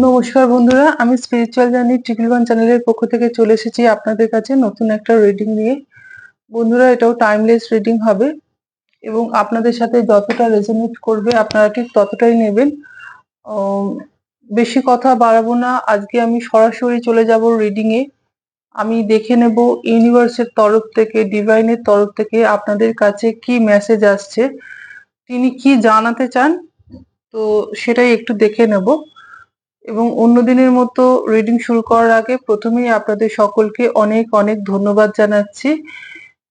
নমস্কার বন্ধুরা, আমি স্পিরিচুয়াল জার্নি টিকিলবান চ্যানেলের পক্ষ থেকে চলে এসেছি আপনাদের কাছে নতুন একটা রিডিং নিয়ে। বন্ধুরা, এটাও টাইমলেস রিডিং হবে এবং আপনাদের সাথে যতটা রেজনেট করবে আপনারা ঠিক ততটাই নেবেন। বেশি কথা বাড়াবো না, আজকে আমি সরাসরি চলে যাব রিডিং এ আমি দেখে নেব ইউনিভার্সের তরফ থেকে ডিভাইনের তরফ থেকে আপনাদের কাছে কি মেসেজ আসছে, তিনি কি জানাতে চান, তো সেটাই একটু দেখে নেব। এবং অন্য দিনের মতো রিডিং শুরু করার আগে প্রথমেই আপনাদের সকলকে অনেক অনেক ধন্যবাদ জানাচ্ছি।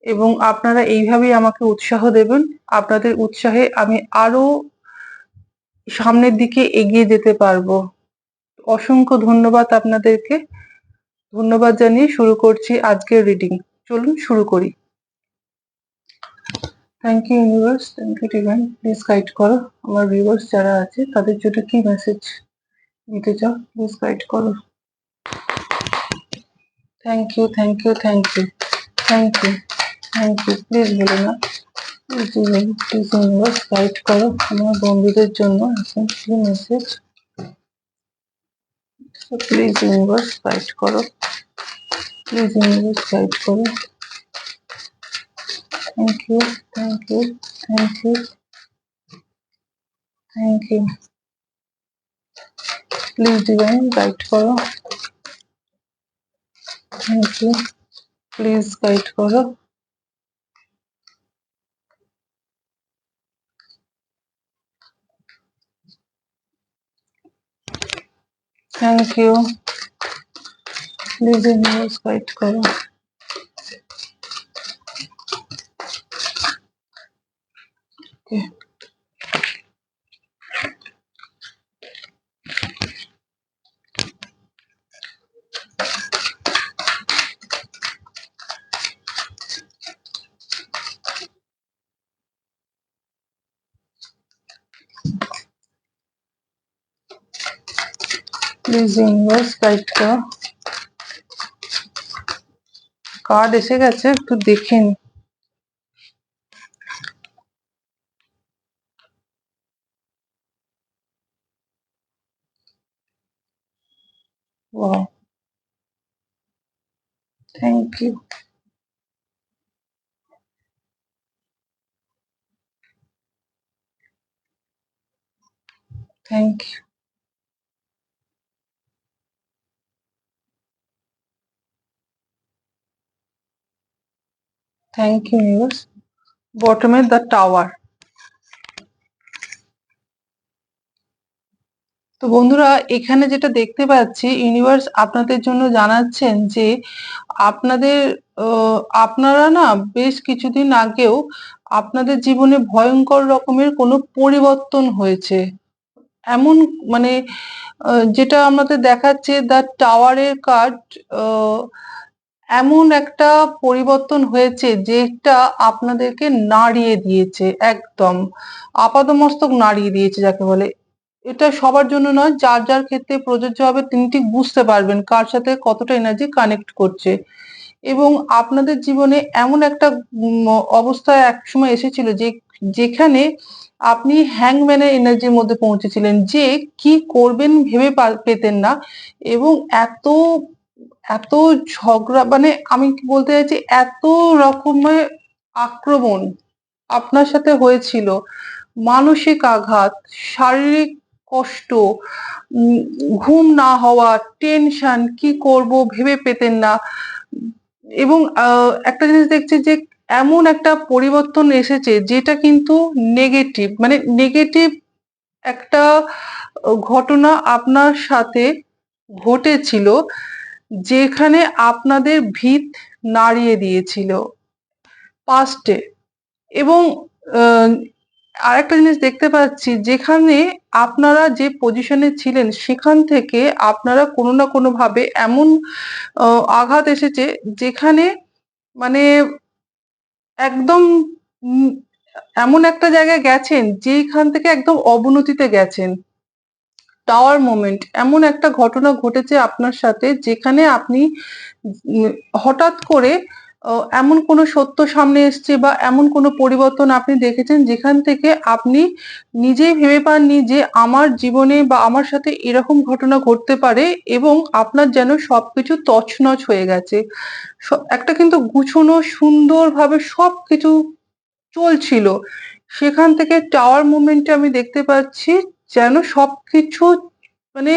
এবং আপনারা এইভাবেই আমাকে উৎসাহ দেবেন। আপনাদের উৎসাহে আমি আরও সামনের দিকে এগিয়ে যেতে পারব। অসংখ্য ধন্যবাদ আপনাদেরকে। ধন্যবাদ জানিয়ে শুরু করছি আজকের রিডিং চলুন শুরু করি। Thank you universe thank you divine please guide করো। আমার ভিউয়ার্স যারা আছে, তাদের জন্য কি মেসেজ দিতে চাও প্লিজ গাইড করো thank you thank you thank you thank you thank you please বলে না প্লিজ প্লিজ ইউনিভার্স গাইড করো আমার বন্ধুদের জন্য এখন কি মেসেজ প্লিজ ইউনিভার্স গাইড করো প্লিজ ইউনিভার্স গাইড করো thank you thank you thank you thank you please divine guide করো থ্যাংক ইউ প্লিজ গাইড করো thank you please universe guide করো Okay. প্লিজ ইউনিভার্স গাইড করো card এসে গেছে একটু দেখে নি Wow. Thank you. Thank you. Thank you, universe. Bottom A the tower. তো বন্ধুরা এখানে যেটা দেখতে পাচ্ছি ইউনিভার্স আপনাদের জন্য জানাচ্ছেন যে আপনাদের আপনারা না বেশ কিছুদিন আগেও আপনাদের জীবনে ভয়ঙ্কর রকমের কোনো পরিবর্তন হয়েছে এমন মানে যেটা আমাদের দেখাচ্ছে দ্য টাওয়ারের কার্ড এমন একটা পরিবর্তন হয়েছে যেটা আপনাদেরকে নাড়িয়ে দিয়েছে একদম। আপাদমস্তক নাড়িয়ে দিয়েছে যাকে বলে। এটা সবার জন্য নয় যার যার ক্ষেত্রে প্রযোজ্য হবে তিনি ঠিক বুঝতে পারবেন কার সাথে কতটা এনার্জি কানেক্ট করছে। এবং আপনাদের জীবনে এমন একটা উম, অবস্থায় একসময় এসেছিল যে যেখানে আপনি হ্যাংম্যানের এনার্জির মধ্যে পৌঁছেছিলেন যে কি করবেন ভেবে পেতেন না। এবং এত এত ঝগড়া মানে আমি কি বলতে চাইছি, এত রকমের আক্রমণ আপনার সাথে হয়েছিল। মানসিক আঘাত, শারীরিক কষ্ট ঘুম না হওয়া টেনশন কি করব ভেবে পেতেন না। এবং একটা জিনিস দেখছি যে, এমন একটা পরিবর্তন এসেছে যেটা কিন্তু নেগেটিভ মানে নেগেটিভ একটা ঘটনা আপনার সাথে ঘটেছিল। যেখানে আপনাদের ভিত নাড়িয়ে দিয়েছিল। পাস্টে এবং আরেকটা জিনিস দেখতে পাচ্ছি, যেখানে আপনারা যে পজিশনে ছিলেন, সেখান থেকে আপনারা কোনো না কোনো ভাবে এমন আঘাত এসেছে যেখানে মানে একদম এমন একটা জায়গায় গেছেন, যেখান থেকে একদম অবনতিতে গেছেন। টাওয়ার মোমেন্ট এমন একটা ঘটনা ঘটেছে আপনার সাথে যেখানে আপনি হঠাৎ করে এমন কোনো সত্য সামনে এসছে বা এমন কোনো পরিবর্তন আপনি দেখেছেন যেখান থেকে আপনি নিজেই ভেবে পাননি যে আমার জীবনে বা আমার সাথে এরকম ঘটনা ঘটতে পারে এবং আপনার যেন সবকিছু তছনছ হয়ে গেছে? একটা কিন্তু গুছানো, সুন্দরভাবে সবকিছু চলছিল। সেখান থেকে টাওয়ার মুভমেন্টে আমি দেখতে পাচ্ছি যেন সবকিছু মানে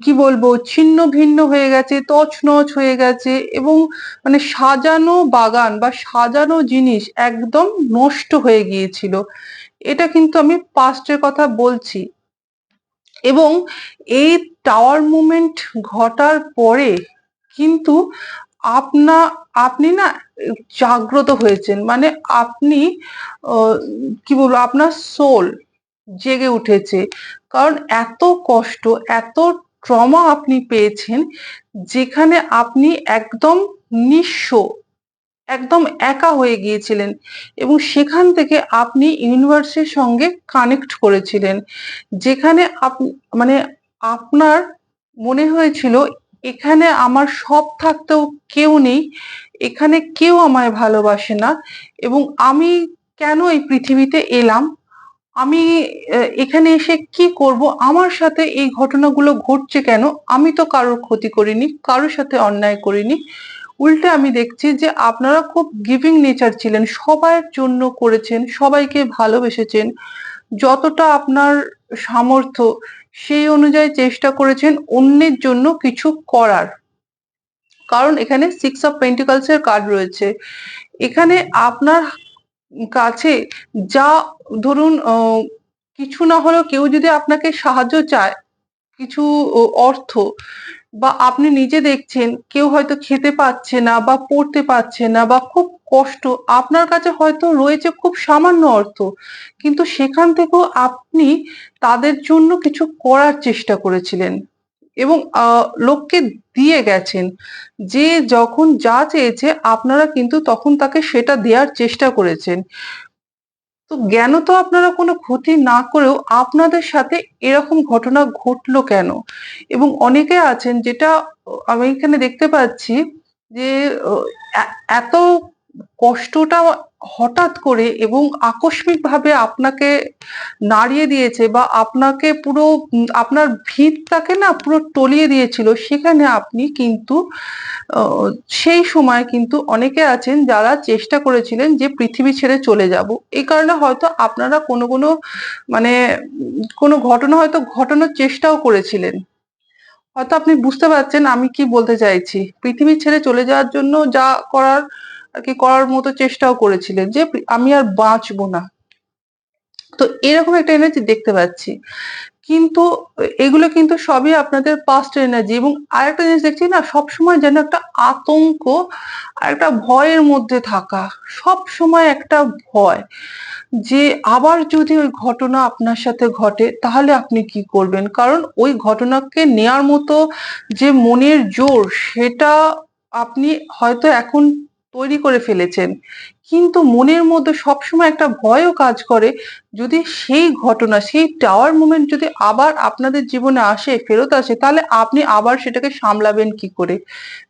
কি বলব, ছিন্ন ভিন্ন হয়ে গেছে, তছনছ হয়ে গেছে এবং মানে সাজানো বাগান বা সাজানো জিনিস একদম নষ্ট হয়ে গিয়েছিল। এটা কিন্তু আমি পাস্টের কথা বলছি। এবং এই টাওয়ার মুভমেন্ট ঘটার পরে কিন্তু আপনা, আপনি না জাগ্রত হয়েছেন। মানে আপনি কি বলব, আপনার সোল জেগে উঠেছে। কারণ এত কষ্ট, এত ট্রমা আপনি পেয়েছেন যেখানে আপনি একদম নিঃস্ব, একদম একা হয়ে গিয়েছিলেন এবং সেখান থেকে আপনি ইউনিভার্সের সঙ্গে কানেক্ট করেছিলেন। যেখানে মানে আপনার মনে হয়েছিল, এখানে আমার সব থাকতেও কেউ নেই, এখানে কেউ আমায় ভালোবাসে না এবং আমি কেন এই পৃথিবীতে এলাম? আমি এখানে এসে কি করব? আমার সাথে এই ঘটনাগুলো ঘটছে কেন? আমি তো কারোর ক্ষতি করিনি, কারোর সাথে অন্যায় করিনি। উল্টে আমি দেখছি যে আপনারা খুব গিভিং নেচার ছিলেন, সবার জন্য করেছেন, সবাইকে ভালোবেসেছেন। যতটা আপনার সামর্থ্য, সেই অনুযায়ী চেষ্টা করেছেন, অন্যের জন্য কিছু করার। কারণ এখানে সিক্স অফ পেন্টিকালস এর কার্ড রয়েছে। এখানে আপনার কাছে যা ধরুন কিছু না হলেও কেউ যদি আপনাকে সাহায্য চায়, কিছু অর্থ বা আপনি নিজে দেখছেন, কেউ হয়তো খেতে পাচ্ছে না বা পড়তে পারছে না বা খুব কষ্ট, আপনার কাছে হয়তো রয়েছে খুব সামান্য অর্থ, কিন্তু সেখান থেকেও আপনি তাদের জন্য কিছু করার চেষ্টা করেছিলেন। এবং লোককে দিয়ে গেছেন। যে যখন যা চেয়েছে, আপনারা কিন্তু তখন তাকে সেটা দেওয়ার চেষ্টা করেছেন। তো জ্ঞান তো আপনারা কোনো ক্ষতি না করেও আপনাদের সাথে এরকম ঘটনা ঘটলো কেন? এবং অনেকে আছেন যেটা, আমি এখানে দেখতে পাচ্ছি যে এত কষ্টটা হঠাৎ করে এবং আকস্মিক ভাবে আপনাকে নাড়িয়ে দিয়েছে বা আপনাকে পুরো, আপনার ভিতটাকে না পুরো টলিয়ে দিয়েছিল, সেখানে আপনি কিন্তু সেই সময় কিন্তু অনেকে আছেন যারা চেষ্টা করেছিলেন যে পৃথিবী ছেড়ে চলে যাব। এই কারণে হয়তো আপনারা কোনো কোনো মানে কোনো ঘটনা হয়তো ঘটানোর চেষ্টাও করেছিলেন। হয়তো আপনি বুঝতে পারছেন আমি কি বলতে চাইছি। পৃথিবী ছেড়ে চলে যাওয়ার জন্য যা করার কি করার মতো চেষ্টাও করেছিলেন যে আমি আর বাঁচবো না। তো এরকম একটা এনার্জি দেখতে পাচ্ছি। কিন্তু এগুলো কিন্তু সবই আপনাদের পাস্ট এনার্জি এবং আরেকটা জিনিস দেখছি না, সবসময় যেন একটা আতঙ্ক আর একটা ভয়ের মধ্যে থাকা সব সময় একটা ভয় যে আবার যদি ওই ঘটনা আপনার সাথে ঘটে তাহলে আপনি কি করবেন? কারণ ওই ঘটনাকে নেয়ার মতো যে মনের জোর সেটা আপনি হয়তো এখন তৈরি করে ফেলেছেন। কিন্তু মনের মধ্যে সবসময় একটা ভয়ও কাজ করে, যদি সেই ঘটনা, সেই টাওয়ার মুমেন্ট যদি আবার আপনাদের জীবনে আসে, ফেরত আসে, তাহলে আপনি আবার সেটাকে সামলাবেন কি করে?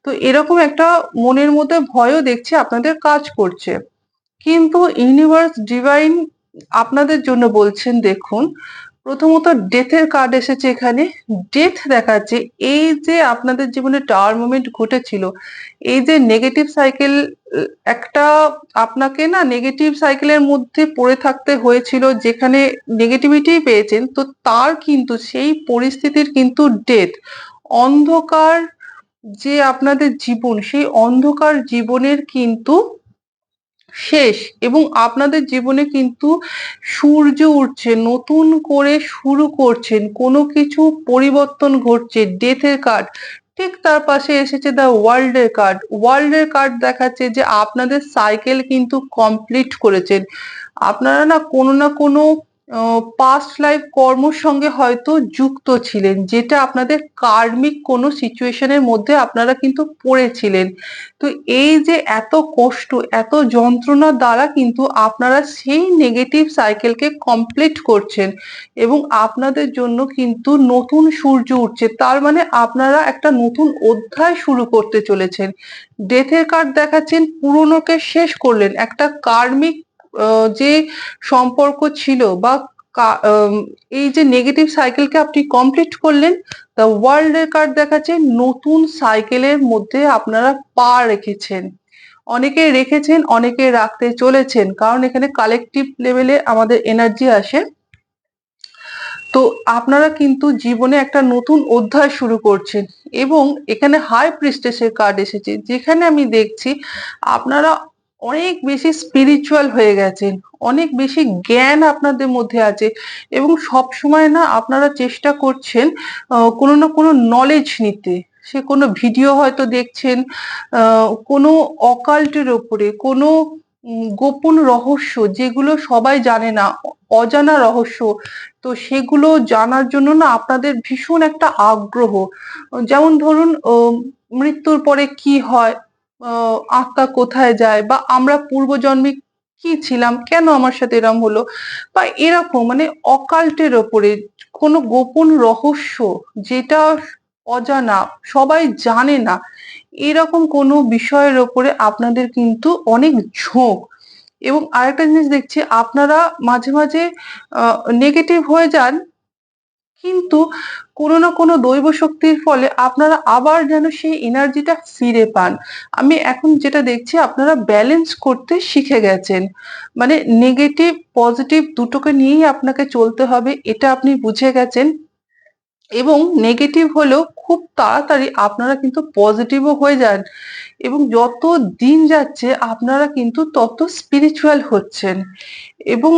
তো এরকম একটা মনের মধ্যে ভয়ও দেখছে আপনাদের কাজ করছে। কিন্তু ইউনিভার্স ডিভাইন আপনাদের জন্য বলছেন, দেখুন প্রথমত ডেথের কার্ড এসেছে এখানে। ডেথ দেখাচ্ছে। এই যে আপনাদের জীবনে টাওয়ার মুভমেন্ট ঘটেছিল, এই যে নেগেটিভ সাইকেল একটা আপনাকে না নেগেটিভ সাইকেলের মধ্যে পড়ে থাকতে হয়েছিল, যেখানে নেগেটিভিটি পেয়েছেন, তো তার কিন্তু, সেই পরিস্থিতির কিন্তু ডেথ অন্ধকার যে আপনাদের জীবন, সেই অন্ধকার জীবনের কিন্তু শেষ। এবং আপনাদের জীবনে কিন্তু সূর্য উঠছে, নতুন করে শুরু করছেন, কোনো কিছু পরিবর্তন ঘটছে, ডেথের কার্ড। ঠিক তার পাশে এসেছে দ্য ওয়ার্ল্ডের কার্ড। ওয়ার্ল্ডের কার্ড দেখাচ্ছে যে আপনাদের সাইকেল কিন্তু কমপ্লিট করেছেন। আপনারা না কোনো না কোনো পাস্ট লাইফ কর্মর সঙ্গে হয়তো যুক্ত ছিলেন, যেটা আপনাদের কার্মিক কোনো সিচুয়েশনের মধ্যে আপনারা কিন্তু পড়েছিলেন। তো এই যে এত কষ্ট, এত যন্ত্রণার দ্বারা কিন্তু আপনারা সেই নেগেটিভ সাইকেলকে কমপ্লিট করছেন এবং আপনাদের জন্য কিন্তু নতুন সূর্য উঠছে। তার মানে আপনারা একটা নতুন অধ্যায় শুরু করতে চলেছেন। ডেথের কার্ড দেখাচ্ছেন, পুরনোকে শেষ করলেন। একটা কার্মিক যে সম্পর্ক ছিল বা এই যে নেগেটিভ সাইকেলকে আপনি কমপ্লিট করলেন দ্য ওয়ার্ল্ড এর কার্ড দেখাচ্ছে নতুন সাইকেলের মধ্যে আপনারা পা রেখেছেন। অনেকে রেখেছেন, অনেকে রাখতে চলেছেন, কারণ এখানে কালেকটিভ লেভেলে আমাদের এনার্জি আসে। তো আপনারা কিন্তু জীবনে একটা নতুন অধ্যায় শুরু করছেন এবং এখানে হাই প্রিস্টেসের কার্ড এসেছে, যেখানে আমি দেখছি আপনারা অনেক বেশি স্পিরিচুয়াল হয়ে গেছেন, অনেক বেশি জ্ঞান আপনাদের মধ্যে আছে এবং সব সময় না আপনারা চেষ্টা করছেন কোনো না কোনো নলেজ নিতে। সে কোনো ভিডিও হয়তো দেখছেন কোনো অকাল্টের ওপরে, কোনো গোপন রহস্য যেগুলো সবাই জানে না, অজানা রহস্য, তো সেগুলো জানার জন্য না আপনাদের ভীষণ একটা আগ্রহ। যেমন ধরুন মৃত্যুর পরে কি হয় আত্মা কোথায় যায়? বা আমরা পূর্বজন্মে কি ছিলাম? কেন আমার সাথে এরম হলো? বা এরকম মানে অকাল্টের ওপরে কোনো গোপন রহস্য যেটা অজানা, সবাই জানে না, এরকম কোনো বিষয়ের ওপরে আপনাদের কিন্তু অনেক ঝোঁক। এবং আরেকটা জিনিস দেখছি, আপনারা মাঝে মাঝে নেগেটিভ হয়ে যান কিন্তু কোনো না কোনো দৈব শক্তির ফলে আপনারা আবার যেন সেই এনার্জিটা ফিরে পান। আমি এখন যেটা দেখছি, আপনারা ব্যালেন্স করতে শিখে গেছেন। মানে নেগেটিভ পজিটিভ দুটোকে নিয়েই আপনাকে চলতে হবে, এটা আপনি বুঝে গেছেন। এবং নেগেটিভ হলেও খুব তাড়াতাড়ি আপনারা কিন্তু পজিটিভও হয়ে যান। এবং যত দিন যাচ্ছে, আপনারা কিন্তু তত স্পিরিচুয়াল হচ্ছেন। এবং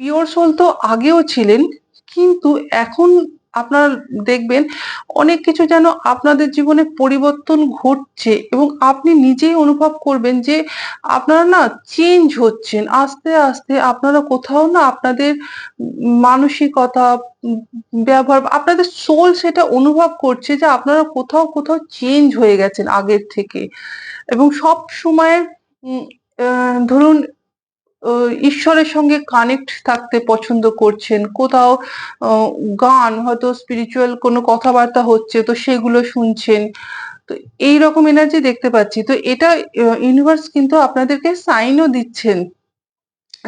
পিওর সোল তো আগেও ছিলেন কিন্তু এখন আপনারা দেখবেন অনেক কিছু যেন আপনাদের জীবনে পরিবর্তন ঘটছে এবং আপনি নিজেই অনুভব করবেন যে আপনারা না চেঞ্জ হচ্ছেন। আস্তে আস্তে আপনারা কোথাও না আপনাদের মানসিকতা, ব্যবহার, আপনাদের সোল সেটা অনুভব করছে যে আপনারা কোথাও কোথাও চেঞ্জ হয়ে গেছেন আগের থেকে। এবং সব সময় ধরুন ঈশ্বরের সঙ্গে কানেক্ট থাকতে পছন্দ করছেন। কোথাও গান, হয়তো স্পিরিচুয়াল কোনো কথাবার্তা হচ্ছে, তো সেগুলো শুনছেন। তো এই রকম এনার্জি দেখতে পাচ্ছি। তো এটা ইউনিভার্স কিন্তু আপনাদেরকে সাইনও দিচ্ছেন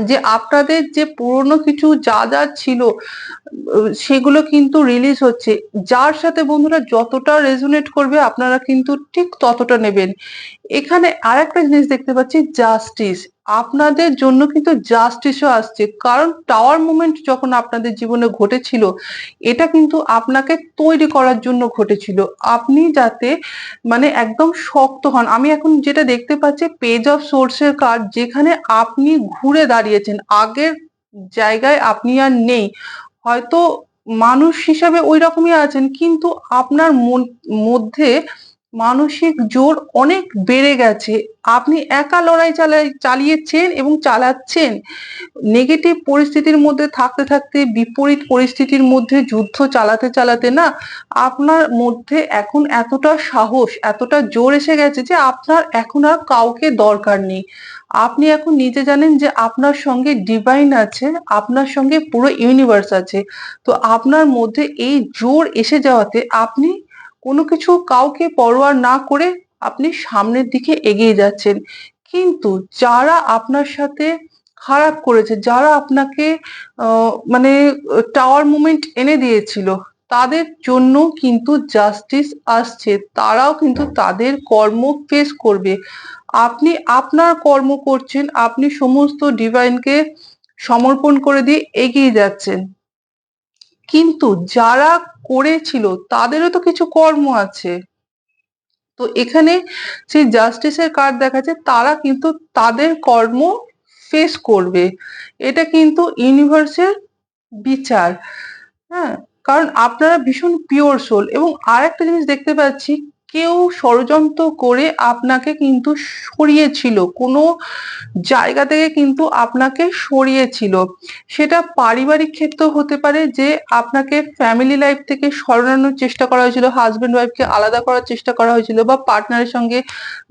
যে আপনাদের যে পুরনো কিছু যা যা ছিল সেগুলো কিন্তু রিলিজ হচ্ছে। যার সাথে বন্ধুরা যতটা রেজুনেট করবে, আপনারা কিন্তু ঠিক ততটা নেবেন। এখানে আর একটা জিনিস দেখতে পাচ্ছি জাস্টিস আপনাদের জন্য কিন্তু জাস্টিসও আসছে। কারণ টাওয়ার মুভমেন্ট যখন আপনাদের জীবনে ঘটেছিল, এটা কিন্তু আপনাকে তৈরি করার জন্য ঘটেছিল। আপনি যাতে মানে একদম শক্ত হন। আমি এখন যেটা দেখতে পাচ্ছি পেজ অফ সোর্সের কার্ড যেখানে আপনি ঘুরে দাঁড়িয়েছেন। আগের জায়গায় আপনি আর নেই। হয়তো মানুষ হিসাবে ওই রকমই আছেন, কিন্তু আপনার মধ্যে মানসিক জোর অনেক বেড়ে গেছে। আপনি একা লড়াই চালাই, চালিয়েছেন এবং চালাচ্ছেন। নেগেটিভ পরিস্থিতির মধ্যে থাকতে থাকতে বিপরীত পরিস্থিতির মধ্যে যুদ্ধ চালাতে চালাতে না আপনার মধ্যে এখন এতটা সাহস, এতটা জোর এসে গেছে যে আপনার এখন আর কাউকে দরকার নেই। আপনি এখন নিজে জানেন যে আপনার সঙ্গে ডিভাইন আছে, আপনার সঙ্গে পুরো ইউনিভার্স আছে। তো আপনার মধ্যে এই জোর এসে যাওয়াতে আপনি কোনো কিছু কাউকে পরোয়া না করে আপনি সামনের দিকে এগিয়ে যাচ্ছেন। কিন্তু যারা আপনার সাথে খারাপ করেছে, যারা আপনাকে মানে টাওয়ার মুমেন্ট এনে দিয়েছিল, তাদের জন্য কিন্তু জাস্টিস আসছে। তারাও কিন্তু তাদের কর্ম ফেস করবে। আপনি আপনার কর্ম করছেন, আপনি সমস্ত ডিভাইনকে সমর্পণ করে দিয়ে এগিয়ে যাচ্ছেন। কিন্তু যারা করেছিল, তাদেরও তো কিছু কর্ম আছে। তো এখানে সেই জাস্টিসের কার্ড দেখাচ্ছে, তারা কিন্তু তাদের কর্ম ফেস করবে। এটা কিন্তু ইউনিভার্সের বিচার। হ্যাঁ কারণ আপনারা ভীষণ পিওর সোল এবং আর একটা জিনিস দেখতে পাচ্ছি কেউ ষড়যন্ত্র করে আপনাকে কিন্তু সরিয়েছিল। কোনো জায়গা থেকে কিন্তু আপনাকে সরিয়েছিল। সেটা পারিবারিক ক্ষেত্রেও হতে পারে যে আপনাকে ফ্যামিলি লাইফ থেকে সরানোর চেষ্টা করা হয়েছিল হাজবেন্ড ওয়াইফকে আলাদা করার চেষ্টা করা হয়েছিল বা পার্টনারের সঙ্গে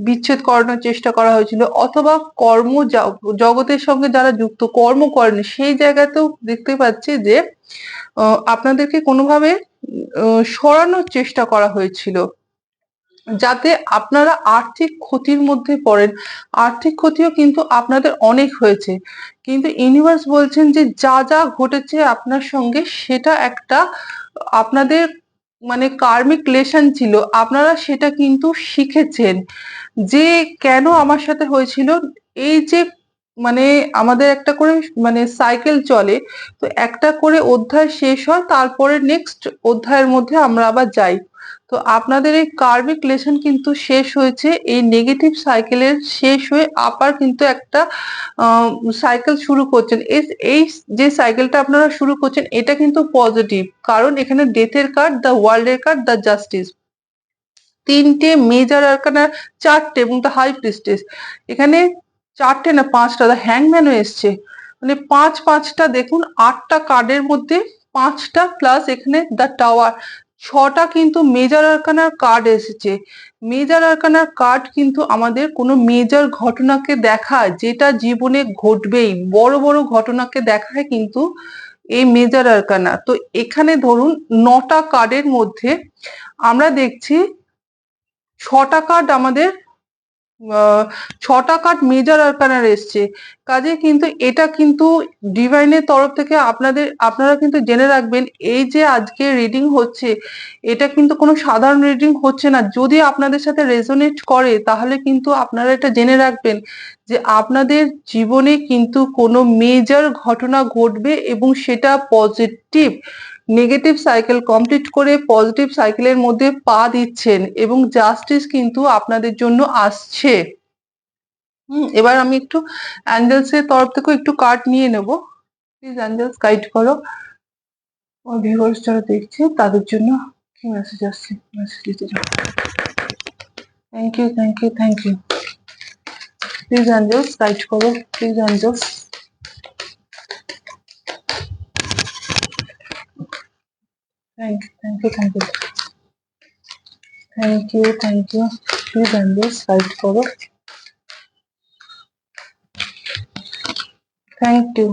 বিচ্ছেদ করানোর চেষ্টা করা হয়েছিল অথবা কর্ম জগতের সঙ্গে যারা যুক্ত, কর্ম করেন, সেই জায়গাতেও দেখতে পাচ্ছি যে আপনাদেরকে কোনোভাবে সরানোর চেষ্টা করা হয়েছিল। যাতে আপনারা আর্থিক ক্ষতির মধ্যে পড়েন। আর্থিক ক্ষতিও কিন্তু আপনাদের অনেক হয়েছে। কিন্তু ইউনিভার্স বলছেন যে, যা যা ঘটেছে আপনার সঙ্গে, সেটা একটা আপনাদের মানে কার্মিক লেশন ছিল। আপনারা সেটা কিন্তু শিখেছেন। যে কেন আমার সাথে হয়েছিল, এই যে মানে আমাদের একটা করে মানে সাইকেল চলে, তো একটা করে অধ্যায় শেষ হয়, তারপরে নেক্সট অধ্যায়ের মধ্যে আমরা আবার যাই। তো আপনাদের এই কার্বিক লেসন কিন্তু শেষ হয়েছে, এই নেগেটিভ সাইকেলের শেষ হয়ে আবার কিন্তু একটা সাইকেল শুরু করছেন। এই যে সাইকেলটা আপনারা শুরু করছেন, এটা কিন্তু পজিটিভ কারণ এখানে ডেথের কার্ড দ্য ওয়ার্ল্ডের কার্ড দ্য জাস্টিস তিনটে মেজার আরকানার চারটে এবং দ্য হাই প্রিস্টেস এখানে চারটে না পাঁচটা দ্য হ্যাংম্যানও এসছে। মানে পাঁচ, পাঁচটা দেখুন, আটটা কার্ডের মধ্যে পাঁচটা প্লাস এখানে দ্য টাওয়ার ছটা কিন্তু মেজার আরকানার কার্ড এসেছে। মেজার আরকানার কার্ড কিন্তু আমাদের কোনো মেজার ঘটনাকে দেখায় যেটা জীবনে ঘটবেই, বড় বড় ঘটনাকে দেখায় কিন্তু এই মেজার আরকানা তো এখানে ধরুন নটা কার্ডের মধ্যে আমরা দেখছি, ছটা কার্ড আমাদের ছটা কার্ড মেজার আরকানার এসছে। কাজে কিন্তু এটা কিন্তু ডিভাইনের তরফ থেকে আপনাদের, আপনারা কিন্তু জেনে রাখবেন, এই যে আজকে রিডিং হচ্ছে, এটা কিন্তু কোনো সাধারণ রিডিং হচ্ছে না। যদি আপনাদের সাথে রেজোনেট করে, তাহলে কিন্তু আপনারা এটা জেনে রাখবেন যে আপনাদের জীবনে কিন্তু কোনো মেজর ঘটনা ঘটবে এবং সেটা পজিটিভ নেগেটিভ সাইকেল কমপ্লিট করে পজিটিভ সাইকেলের মধ্যে পা দিচ্ছেন এবং জাস্টিস কিন্তু আপনাদের জন্য আসছে। এবার আমি একটু অ্যাঞ্জেলস এর তরফ থেকেও একটু কার্ড নিয়ে নেব। প্লিজ অ্যাঞ্জেলস গাইড করো। ভিউয়ার্স যারা দেখছে, তাদের জন্য কি মেসেজ আসছে? মেসেজ দিতে thank you thank you thank you please angels guide করো। Please angels Thank you, thank you, thank you. Thank you, thank you. Please Andy, slide forward. Thank you.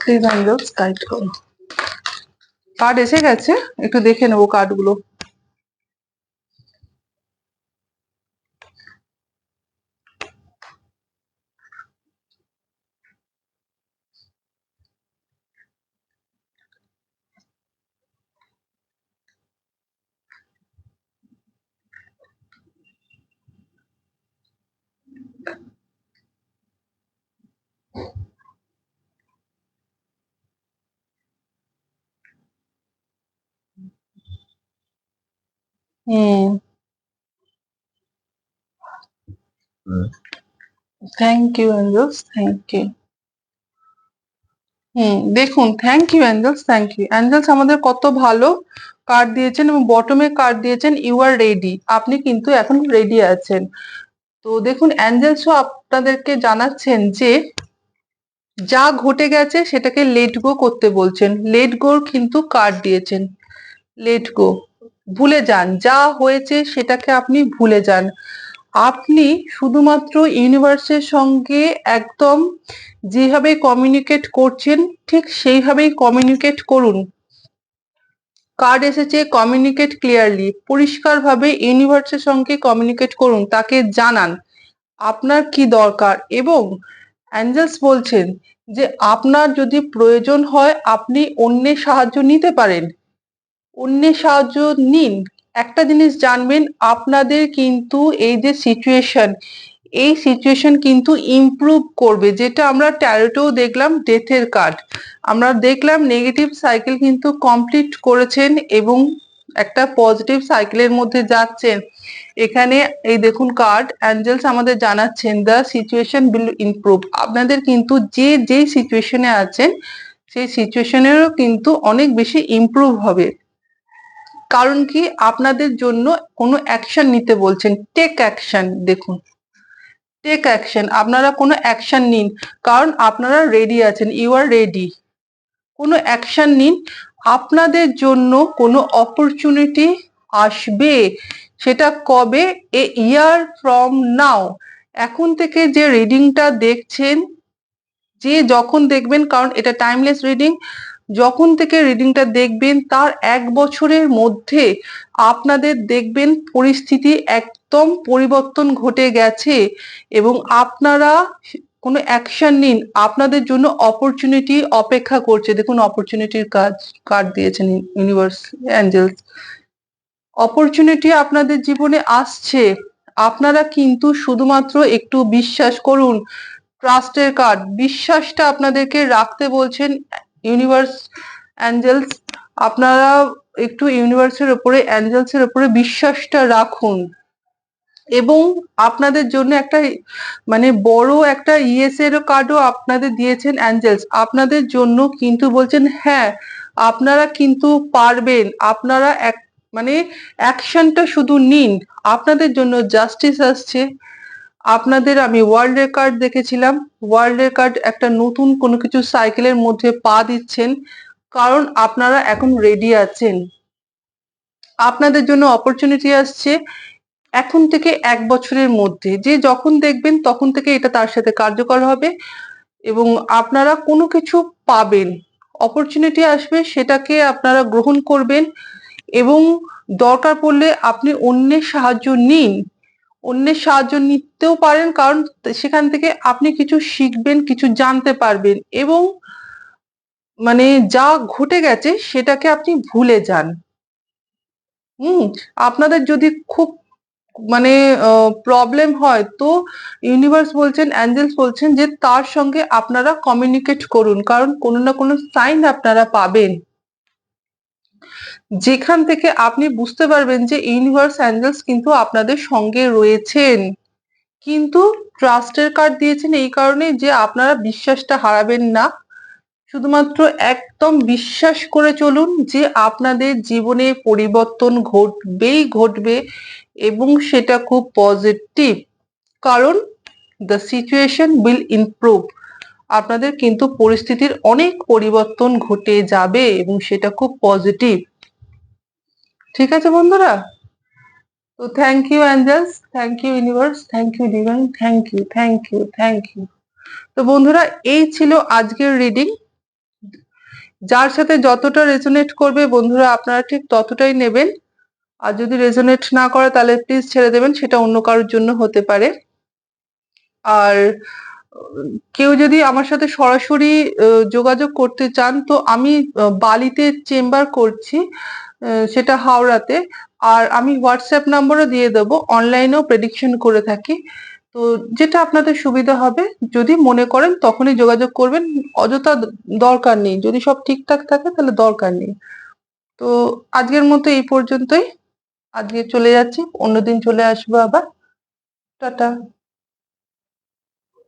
Please Andy, slide করো card এসে গেছে একটু দেখে নেবো কার্ডগুলো thank you angels thank you হুম, দেখুন thank you angels thank you angels আমাদের কত ভালো কার্ড দিয়েছেন এবং বটমে কার্ড দিয়েছেন ইউ আর রেডি আপনি কিন্তু এখন রেডি আছেন। তো দেখুন অ্যাঞ্জেলসও আপনাদেরকে জানাচ্ছেন যে, যা ঘটে গেছে সেটাকে লেট গো করতে বলছেন। লেট গোর কিন্তু কার্ড দিয়েছেন। লেট গো ভুলে যান। যা হয়েছে সেটাকে আপনি ভুলে যান। আপনি শুধুমাত্র ইউনিভার্সের সঙ্গে একদম যেভাবে কমিউনিকেট করছেন, ঠিক সেইভাবেই কমিউনিকেট করুন। কার্ড এসেছে কমিউনিকেট ক্লিয়ারলি পরিষ্কারভাবে ইউনিভার্সের সঙ্গে কমিউনিকেট করুন, তাকে জানান, আপনার কি দরকার? এবং অ্যাঞ্জেলস বলছেন যে, আপনার যদি প্রয়োজন হয়, আপনি অন্যের সাহায্য নিতে পারেন। অন্যের সাহায্য নিন একটা জিনিস জানবেন, আপনাদের কিন্তু এই যে সিচুয়েশন এই সিচুয়েশন কিন্তু ইমপ্রুভ করবে। যেটা আমরা ট্যারোটেও দেখলাম ডেথের কার্ড আমরা দেখলাম নেগেটিভ সাইকেল কিন্তু কমপ্লিট করেছেন এবং একটা পজিটিভ সাইকেলের মধ্যে যাচ্ছেন। এখানে এই দেখুন কার্ড অ্যাঞ্জেলস আমাদের জানাচ্ছেন দ্য সিচুয়েশন উইল ইমপ্রুভ আপনাদের কিন্তু যে, যেই সিচুয়েশনে আছেন, সেই সিচুয়েশনেরও কিন্তু অনেক বেশি ইমপ্রুভ হবে। কারণ কি? আপনাদের জন্য কোনো অ্যাকশন নিতে বলছেন। টেক অ্যাকশন দেখুন। টেক অ্যাকশন আপনারা কোনো অ্যাকশন নিন। কারণ আপনারা রেডি আছেন ইউ আর রেডি কোনো অ্যাকশন নিন। আপনাদের জন্য কোনো অপরচুনিটি আসবে। সেটা কবে? এ ইয়ার ফ্রম নাও এখন থেকে যে রিডিংটা দেখছেন, যে যখন দেখবেন, কারণ এটা টাইমলেস রিডিং যখন থেকে রিডিংটা দেখবেন, তার এক বছরের মধ্যে আপনাদের দেখবেন পরিস্থিতি একদম পরিবর্তন ঘটে গেছে এবং আপনারা কোনো অ্যাকশন নিন। আপনাদের জন্য অপরচুনিটি অপেক্ষা করছে। দেখুন অপরচুনিটির কাজ কার্ড দিয়েছেন ইউনিভার্স অ্যাঞ্জেলস অপরচুনিটি আপনাদের জীবনে আসছে। আপনারা কিন্তু শুধুমাত্র একটু বিশ্বাস করুন। ট্রাস্টের কার্ড বিশ্বাসটা আপনাদেরকে রাখতে বলছেন ইউনিভার্স অ্যাঞ্জেলস আপনারা একটু ইউনিভার্সের উপরে অ্যাঞ্জেলসের উপরে বিশ্বাসটা রাখুন। এবং আপনাদের জন্য একটা মানে বড় একটা ইএস এর কার্ডও আপনাদের দিয়েছেন অ্যাঞ্জেলস আপনাদের জন্য কিন্তু বলছেন হ্যাঁ আপনারা কিন্তু পারবেন। আপনারা এক মানে অ্যাকশনটা শুধু নিন। আপনাদের জন্য জাস্টিস আসছে। আপনাদের আমি ওয়ার্ল্ডের কার্ড দেখেছিলাম। ওয়ার্ল্ডের কার্ড একটা নতুন কোনো কিছু সাইকেলের মধ্যে পা দিচ্ছেন। কারণ আপনারা এখন রেডি আছেন। আপনাদের জন্য অপরচুনিটি আসছে এখন থেকে এক বছরের মধ্যে। যে যখন দেখবেন তখন থেকে এটা তার সাথে কার্যকর হবে এবং আপনারা কোনো কিছু পাবেন। অপরচুনিটি আসবে, সেটাকে আপনারা গ্রহণ করবেন এবং দরকার পড়লে আপনি অন্যের সাহায্য নিন। অন্যের সাহায্য নিতেও পারেন, কারণ সেখান থেকে আপনি কিছু শিখবেন, কিছু জানতে পারবেন এবং মানে যা ঘটে গেছে সেটাকে আপনি ভুলে যান। হুম, আপনাদের যদি খুব মানে প্রবলেম হয় তো ইউনিভার্স বলছেন অ্যাঞ্জেলস বলছেন যে তার সঙ্গে আপনারা কমিউনিকেট করুন, কারণ কোনো না কোনো সাইন আপনারা পাবেন। যেখান থেকে আপনি বুঝতে পারবেন যে ইউনিভার্স অ্যাঞ্জেলস কিন্তু আপনাদের সঙ্গে রয়েছেন। কিন্তু ট্রাস্টের কার্ড দিয়েছেন এই কারণে যে আপনারা বিশ্বাসটা হারাবেন না। শুধুমাত্র একদম বিশ্বাস করে চলুন যে আপনাদের জীবনে পরিবর্তন ঘটবেই ঘটবে এবং সেটা খুব পজিটিভ কারণ দ্য সিচুয়েশন উইল ইমপ্রুভ আপনাদের কিন্তু পরিস্থিতির অনেক পরিবর্তন ঘটে যাবে এবং সেটা খুব পজিটিভ ঠিক আছে বন্ধুরা? তো thank you angels thank you universe thank you divine thank you thank you thank you তো বন্ধুরা, এই ছিল আজকের রিডিং যার সাথে যতটা রেজোনেট করবে বন্ধুরা, আপনারা ঠিক ততটাই নেবেন। আর যদি রেজোনেট না করে, তাহলে প্লিজ ছেড়ে দেবেন, সেটা অন্য কারোর জন্য হতে পারে। আর, কেউ যদি আমার সাথে সরাসরি যোগাযোগ করতে চান, তো আমি বালিতে চেম্বার করছি। সেটা হাওড়াতে। আর আমি হোয়াটসঅ্যাপ নাম্বারও দিয়ে দেবো অনলাইনেও প্রেডিকশন করে থাকি। তো যেটা আপনাদের সুবিধা হবে, যদি মনে করেন তখনই যোগাযোগ করবেন। অযথা দরকার নেই। যদি সব ঠিকঠাক থাকে, তাহলে দরকার নেই। তো আজকের মতো এই পর্যন্তই। আজকে চলে যাচ্ছি, অন্যদিন চলে আসব আবার। টাটা।